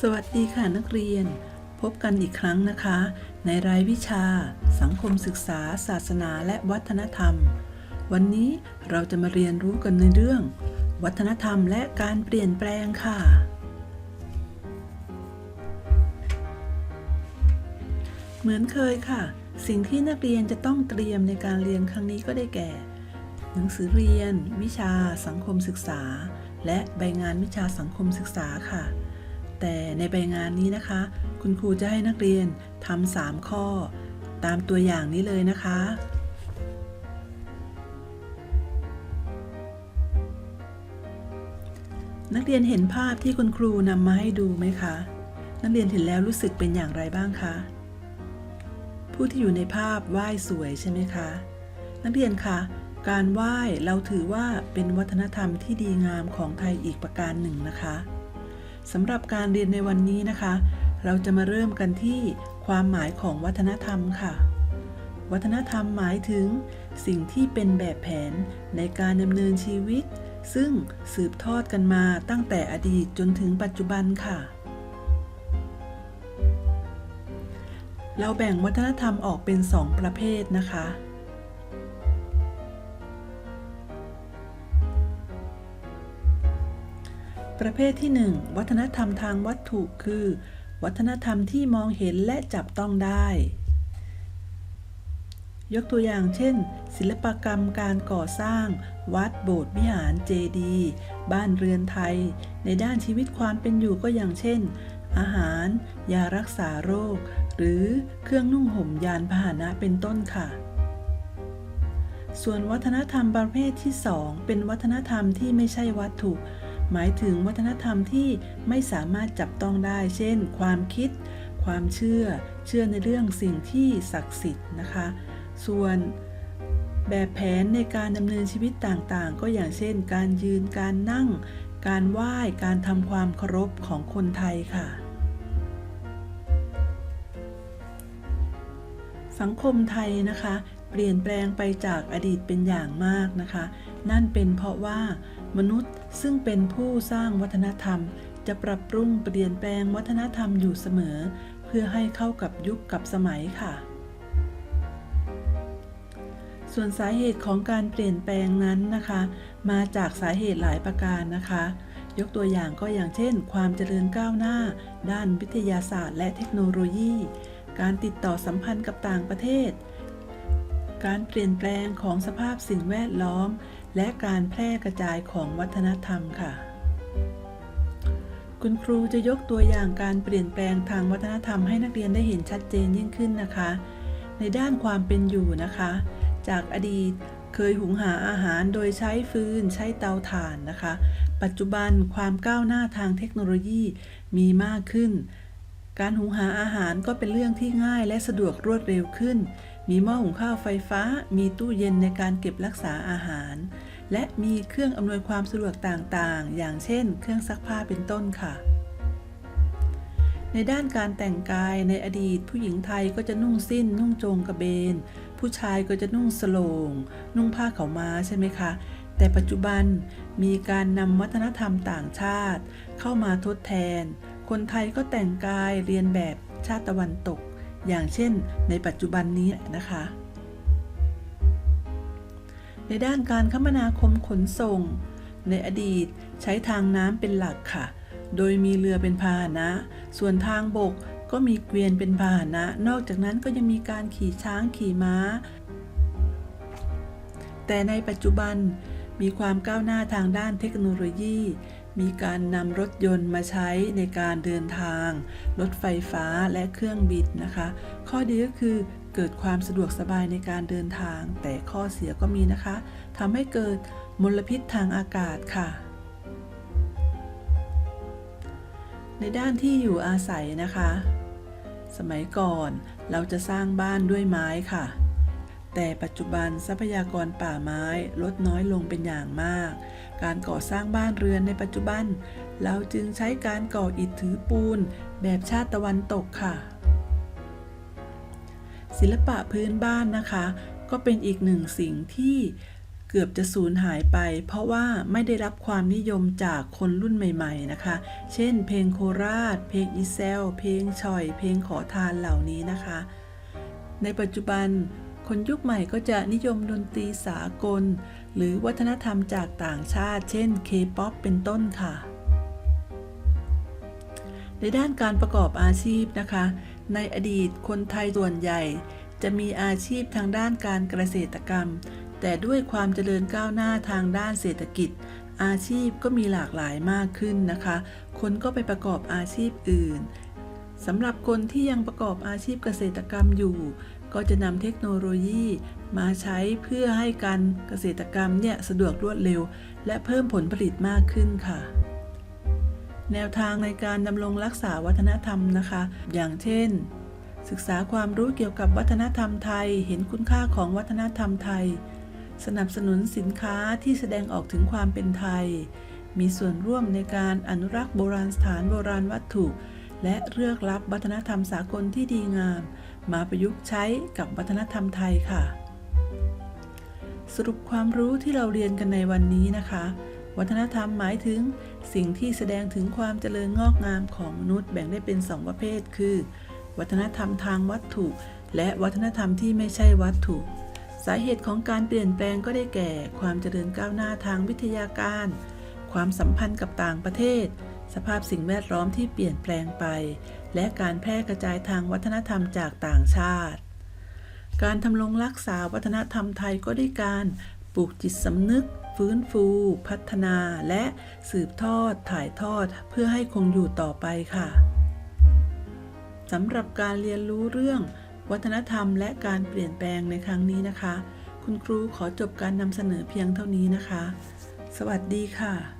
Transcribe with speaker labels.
Speaker 1: สวัสดีค่ะนักเรียน พบกันอีกครั้งนะคะ ในรายวิชา สังคมศึกษา ศาสนาและวัฒนธรรม วันนี้เราจะมาเรียนรู้กันในเรื่อง วัฒนธรรมและการเปลี่ยนแปลงค่ะ เหมือนเคยค่ะ สิ่งที่นักเรียนจะต้องเตรียมในการเรียนครั้งนี้ก็ได้แก่ หนังสือเรียน วิชาสังคมศึกษา และใบงานวิชาสังคมศึกษาค่ะ แต่ในใบงานนี้นะคะ คุณครูจะให้นักเรียนทำสามข้อ ตามตัวอย่างนี้เลยนะคะ นักเรียนเห็นภาพที่คุณครูนำมาให้ดูไหมคะ นักเรียนเห็นแล้วรู้สึกเป็นอย่างไรบ้างคะผู้ที่อยู่ในภาพไหว้สวยใช่ไหมคะ นักเรียนคะการไหว้เราถือว่าเป็นวัฒนธรรมที่ดีงามของไทยอีกประการหนึ่งนะคะ สำหรับการเรียนในวันนี้นะคะ เราจะมาเริ่มกันที่ความหมายของวัฒนธรรมค่ะ วัฒนธรรมหมายถึง สิ่งที่เป็นแบบแผนในการดำเนินชีวิต ซึ่งสืบทอดกันมาตั้งแต่อดีตจนถึงปัจจุบันค่ะ เราแบ่งวัฒนธรรมออกเป็นสองประเภทนะคะ ประเภทที่ 1 วัฒนธรรมทางวัตถุคือ วัฒนธรรมที่มองเห็นและจับต้องได้ ยกตัวอย่างเช่น ศิลปกรรมการก่อสร้าง วัดโบสถ์วิหารเจดีย์บ้านเรือนไทย ในด้านชีวิตความเป็นอยู่ก็อย่างเช่น อาหาร ยารักษาโรค หรือเครื่องนุ่งห่มยานพาหนะเป็นต้นค่ะส่วนวัฒนธรรมประเภทที่ 2 เป็นวัฒนธรรมที่ไม่ใช่วัตถุ หมายถึงวัฒนธรรมที่ไม่สามารถจับต้องได้ เช่น ความคิด ความเชื่อ เชื่อในเรื่องสิ่งที่ศักดิ์สิทธิ์นะคะ ส่วนแบบแผนในการดำเนินชีวิตต่างๆ ก็อย่างเช่น การยืน การนั่ง การไหว้ การทำความเคารพของคนไทยค่ะ สังคมไทยนะคะ เปลี่ยนแปลงไปจากอดีตเป็นอย่างมากนะคะ นั่นเป็นเพราะว่า มนุษย์ซึ่งเป็นผู้สร้างวัฒนธรรม จะปรับปรุงเปลี่ยนแปลงวัฒนธรรมอยู่เสมอ เพื่อให้เข้ากับยุคกับสมัยค่ะ ส่วนสาเหตุของการเปลี่ยนแปลงนั้นนะคะ มาจากสาเหตุหลายประการนะคะ ยกตัวอย่างก็อย่างเช่น ความเจริญก้าวหน้า ด้านวิทยาศาสตร์ และเทคโนโลยี การติดต่อสัมพันธ์กับต่างประเทศ การเปลี่ยนแปลงของสภาพสิ่งแวดล้อม และการแพร่กระจายของวัฒนธรรมค่ะ คุณครูจะยกตัวอย่างการเปลี่ยนแปลงทางวัฒนธรรมให้นักเรียนได้เห็นชัดเจนยิ่งขึ้นนะคะ ในด้านความเป็นอยู่นะคะ จากอดีตเคยหุงหาอาหารโดยใช้ฟืนใช้เตาถ่านนะคะ ปัจจุบันความก้าวหน้าทางเทคโนโลยีมีมากขึ้น การหุงหาอาหารก็เป็นเรื่องที่ง่ายและสะดวกรวดเร็วขึ้น มีหม้อหุงข้าวไฟฟ้า มีตู้เย็นในการเก็บรักษาอาหาร และมีเครื่องอำนวยความสะดวกต่างๆ อย่างเช่น เครื่องซักผ้าเป็นต้นค่ะ ในด้านการแต่งกายในอดีต ผู้หญิงไทยก็จะนุ่งสิ้น นุ่งโจงกระเบน ผู้ชายก็จะนุ่งสโลง นุ่งผ้าเขาม้าใช่ไหมคะ แต่ปัจจุบันมีการนำวัฒนธรรมต่างชาติ เข้ามาทดแทน คนไทยก็แต่งกายเรียนแบบชาติตะวันตก อย่างเช่นในปัจจุบันนี้นะคะ ในด้านการคมนาคมขนส่ง ในอดีตใช้ทางน้ำเป็นหลักค่ะ โดยมีเรือเป็นพาหนะ ส่วนทางบกก็มีเกวียนเป็นพาหนะ นอกจากนั้นก็ยังมีการขี่ช้างขี่ม้า แต่ในปัจจุบันมีความก้าวหน้าทางด้านเทคโนโลยี มีการนำรถยนต์มาใช้ในการเดินทาง รถไฟฟ้าและเครื่องบินนะคะ ข้อดีก็คือเกิดความสะดวกสบายในการเดินทาง แต่ข้อเสียก็มีนะคะทำให้เกิดมลพิษทางอากาศค่ะ ในด้านที่อยู่อาศัยนะคะ สมัยก่อนเราจะสร้างบ้านด้วยไม้ค่ะ แต่ปัจจุบันทรัพยากรป่าไม้ลดน้อยลงเป็นอย่างมาก การก่อสร้างบ้านเรือนในปัจจุบัน เราจึงใช้การก่ออิฐถือปูน แบบชาติตะวันตกค่ะ ศิลปะพื้นบ้านนะคะ ก็เป็นอีกหนึ่งสิ่งที่เกือบจะสูญหายไป เพราะว่าไม่ได้รับความนิยมจากคนรุ่นใหม่ ๆนะคะ เช่น เพลงโคราช เพลงอีเซล เพลงฉ่อย เพลงขอทานเหล่านี้นะคะ ในปัจจุบัน คนยุคใหม่ก็จะนิยมดนตรีสากล หรือวัฒนธรรมจากต่างชาติ เช่น K-POP เป็นต้นค่ะ ในด้านการประกอบอาชีพนะคะ ในอดีตคนไทยส่วนใหญ่ จะมีอาชีพทางด้านการเกษตรกรรม แต่ด้วยความเจริญก้าวหน้าทางด้านเศรษฐกิจ อาชีพก็มีหลากหลายมากขึ้นนะคะ คนก็ไปประกอบอาชีพอื่นสำหรับคนที่ยังประกอบอาชีพเกษตรกรรมอยู่ ก็จะนำเทคโนโลยีมาใช้เพื่อให้การเกษตรกรรมเนี่ยสะดวกรวดเร็ว และเพิ่มผลผลิตมากขึ้นค่ะ แนวทางในการดำรงรักษาวัฒนธรรมนะคะ อย่างเช่น ศึกษาความรู้เกี่ยวกับวัฒนธรรมไทย เห็นคุณค่าของวัฒนธรรมไทย สนับสนุนสินค้าที่แสดงออกถึงความเป็นไทย มีส่วนร่วมในการอนุรักษ์โบราณสถานโบราณวัตถุ และเลือกรับวัฒนธรรมสากลที่ดีงาม มาประยุกต์ใช้กับวัฒนธรรมไทยค่ะ สรุปความรู้ที่เราเรียนกันในวันนี้นะคะ วัฒนธรรมหมายถึงสิ่งที่แสดงถึงความเจริญงอกงามของมนุษย์แบ่งได้เป็น 2 ประเภท คือ วัฒนธรรมทางวัตถุ และวัฒนธรรมที่ไม่ใช่วัตถุ สาเหตุของการเปลี่ยนแปลงก็ได้แก่ ความเจริญก้าวหน้าทางวิทยาการ ความสัมพันธ์กับต่างประเทศ สภาพสิ่งแวดล้อมที่เปลี่ยนแปลงไป และการแพร่กระจายทางวัฒนธรรมจากต่างชาติ การทำรงรักษาวัฒนธรรมไทยก็ได้การปลูกจิตสำนึก ฟื้นฟู พัฒนา และสืบทอด ถ่ายทอด เพื่อให้คงอยู่ต่อไปค่ะสำหรับการเรียนรู้เรื่อง วัฒนธรรม และการเปลี่ยนแปลงในครั้งนี้นะคะ คุณครูขอจบการนำเสนอเพียงเท่านี้นะคะ สวัสดีค่ะ